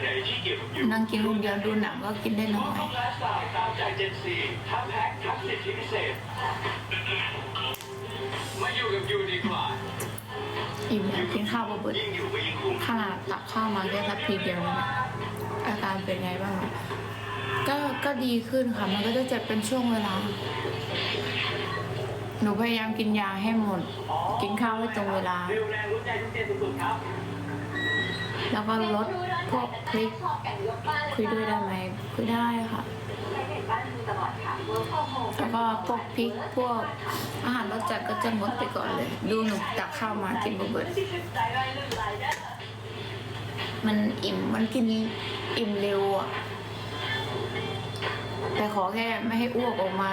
ไหนที่เกี่ยวกับยูนั่งกินคนเดียวดูหนังก็กินได้น้อยทุกไลฟ์สไตล์ตามใจเจนซีทั้งแพ็คทั้งสิทธิพิเศษมาอยู่กับยูดีกว่าอิ่มแล้วกินข้าวบ่เบิดยิ่งอยู่ก็ยิ่งคุ้มขนาดตักข้าวมาแค่ทัพพีเดียวเลยนะอาการเป็นไงบ้างอะก็ก็ดีขึ้นค่ะ มันก็จะเจ็บเป็นช่วงเวลา หนูพยายามกินยาให้หมด กินข้าวให้ตรงเวลาเร็วแรงรู้ใจทุกเจนสุดๆครับแล้วก็ลด พวกพริกคุยด้วยได้ไหมคุยได้ค่ะแล้วก็พวกพริกพวกอาหารรสจัดก็จะงดไปก่อนเลย ดูหนูตักข้าวมากินบ่เบิดมันอิ่มมันกินอิ่มเร็วอะแต่ขอแค่ไม่ให้อ้วกออกมา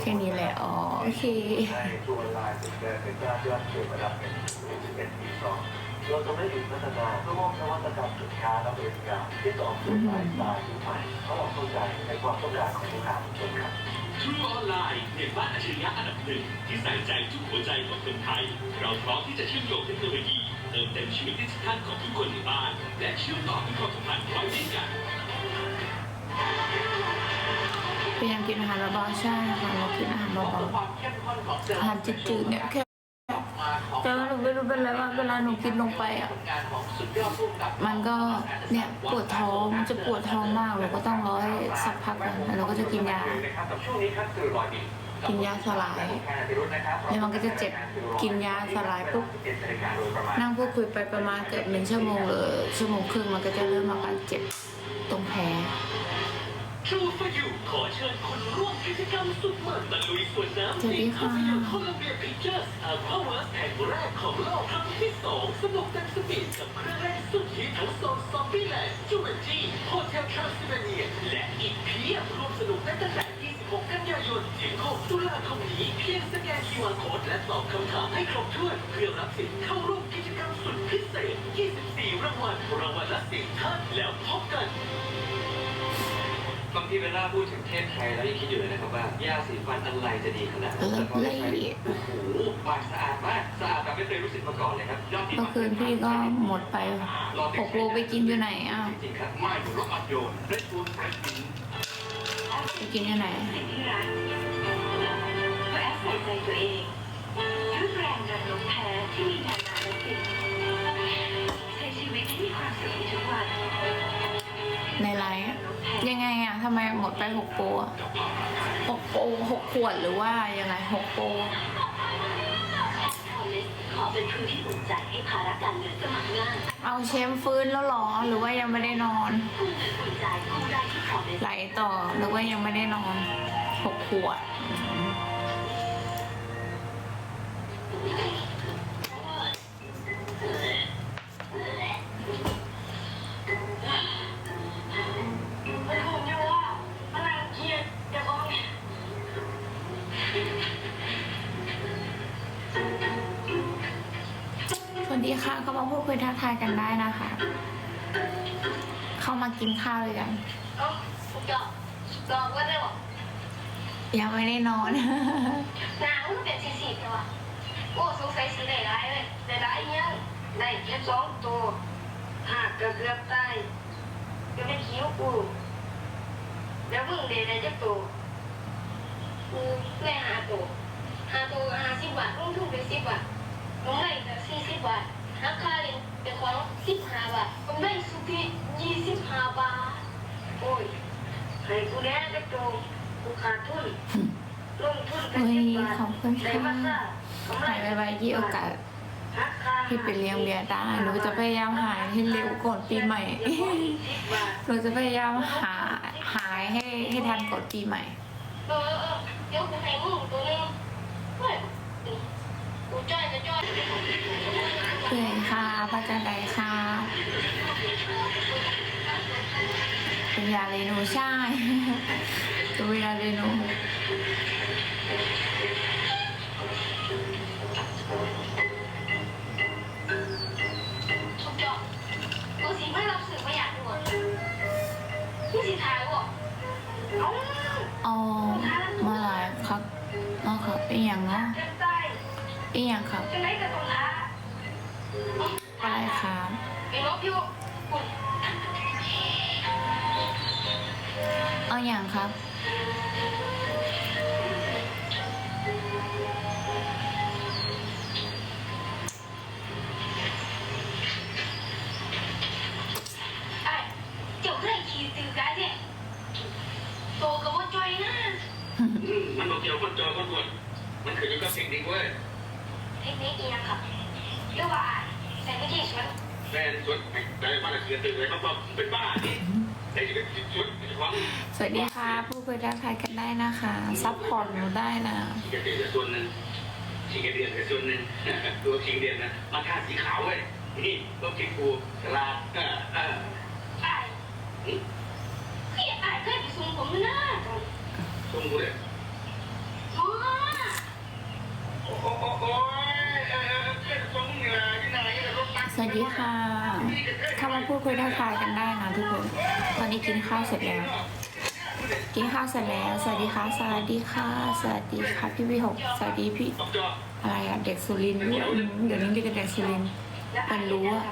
แค่นี้แหละอ๋อโอเค เราจะไม่หยุดพัฒนาเพื่อมอบนวัตกรรมสินค้าและบริการที่ตอบโจทย์ไลฟ์สไตล์ยุคใหม่เพราะเราเข้าใจในความต้องการของลูกค้าทุกคนครับทรูออนไลน์เน็ตบ้านอัจฉริยะอันดับหนึ่งที่ใส่ใจทุกหัวใจของคนไทย เราพร้อมที่จะเชื่อมโยงเทคโนโลยีเติมเต็มชีวิตดิจิทัลของทุกคนในบ้าน และเชื่อมต่อทุกความสัมพันธ์ไว้ด้วยกันพยายามกินอาหารเบาๆใช่ค่ะเรากินอาหารเบาควานของๆอาหารจืดๆเนี่ยแค่ แต่ว่าหนูไม่รู้เป็นไรว่าเวลาหนูกินลงไปอะ มันก็เนี่ยปวดท้องมันจะปวดท้องมากเราก็ต้องรอให้สักพักก่อนแล้วเราก็จะกินยาช่วงนี้ครับตื่นรอดิกินยาสลายแล้วมันก็จะเจ็บ กินยาสลายปุ๊บนั่งพูดคุยไปประมาณเกือบหนึ่งชั่วโมงหรือชั่วโมงครึ่งมันก็จะเริ่มอาการเจ็บตรงแผล True for You ขอเชิญคนร่วมกิจกรรมสุดมันตะลุยสวนน้ำสวัสดีค่ะภาพยนตร์โคลัมเบียพิกเจอร์สอัลฟาเวิร์สแห่งแรกของโลกครั้งที่สองสนุกเต็มสปีดกับเครื่องเล่นสุดฮิตทั้งโซนซอมบี้แลนด์จูเวนจีโฮเทลทรานซิลเวเนียและอีกเพียบร่วมสนุกได้ตั้งแต่ 26 กันยายนถึง 6 ตุลาคมนี้ เพียงสแกน QR Code และตอบคำถามให้ครบถ้วนเพื่อรับสิทธิ์เข้าร่วมกิจกรรมสุดพิเศษ 24 รางวัลรางวัลละ 4 ท่านแล้วพบกัน บางทีเวลาพูดถึงเทพไทยแล้วยังคิดอยู่เลยนะครับว่ายาสีฟันอะไรจะดีขนาดนั้นแต่พอได้ใช้โอ้โหปากสะอาดมากสะอาดแบบไม่เคยรู้สึกมาก่อนเลยครับยอดเมื่อคืนพี่ก็หมดไปหกโลไปกินอยู่ไหนอ้าวจริงๆครับไม่ถูกรถอัดโยนเรดบูลเรดบินไปกินอยู่ไหนสิ่งที่รักเพราะแอปใส่ใจตัวเองด้วยแบรนด์รังนกแท้ที่มีนานาและสิ่งใช้ชีวิตที่มีความสุขำไมหมดไปหกโปรอะหกโปรหกขวดหรือว่ายังไงหกโปรขอเป็นพื้นที่อุ่นใจให้ภาระการเงินสมัครงายเอาเชมฟื้นแล้วหรอหรือว่ายังไม่ได้นอนไหลต่อหรือว่ายังไม่ได้นอนหกขวด ดีค่ะ ก็มาพูดคุยทักทายกันได้นะคะ เข้ามากินข้าวเลยกันเอ้าสุดยอดสุดยอดว่าได้หรอยังไม่ได้นอนหนาวมันเป็นสีสีตัวโอ้สงสัยสีได้ร้ายเลยได้ร้ายยังได้แค่สองตัวหากเกือบเกือบตายก็ไม่คิ้วกูแล้วมึงเดได้จะตัวกูได้หาตัวหาตัวหาสิบบาทลงทุนไปสิบบาทมึงได้แต่สี่สิบบาท สิบห้าบาทมึงได้สุทธิยี่สิบห้าบาท โอ้ยให้กูแน่จะตัวกูขาดทุน ลงทุนไปเฮ้ยสิบบาทขอบคุณค่ะได้มาซ่ากำไรหายไวๆยี่โอกาสที่ไปเลี้ยงเบียร์ได้หนูจะพยายามหายให้เร็วก่อนปีใหม่ หนูจะพยายามหาหายให้ให้ทันก่อนปีใหม่ เออเออเดี๋ยวกูให้มึงตัวนึง เปื่อนค่ะพระจันทร์ใดค่ะเป็นยาเรนูใช่ตัวยาเรนูกจอบกูสิไม่รับสื่อไม่อยากดูนี่สิทายว่ะเอ้าอ๋อ นใจเป็นอย่างครับไหนกับตรงอะไรครับเไปลบอยู่คุณเอาอย่างครับไอ้เจ้าเคยขี่ตือกันเนี่ยโตกับว่าจอยนะมันบอกเกี่ยวคนจอคนกดมันขึ้นอยู่กับเทคนิคเว้ย เทคนิคอีกครับเรียว่าใส่ไม่ใช่สวนแม่นสวนได้าแต่เสือตื่นเลยเขาบอกเป็นบ้านี่ได้ชีวิตสวนของสวัสดีค่ะผู้คุยทักทายกันได้นะคะซัพพอร์ตหนูได้นะชิงกระเดียนส่วนหนึ่งชิงกระเดียนส่วนหนึ่งตัวชิงเดียนนะมาท่าสีขาวเว้ยนี่ต้องชิงกูฉลาดออเออไอ้พี่ไอ้เคยไปส่งผมนะชมกูเลยอ๋อโสวัสดีค่ะเข้ามาพูดคุยทักทายกันได้นะทุกคน ตอนนี้กินข้าวเสร็จแล้ว กินข้าวเสร็จแล้ว สวัสดีค่ะ สวัสดีค่ะ สวัสดีค่ะพี่พี่หก สวัสดีพี่อะไรอะเด็กสุรินทร์ด้อืมเดี๋ยวนี้เรียกกันเด็กสุรินทร์มันรู้อะ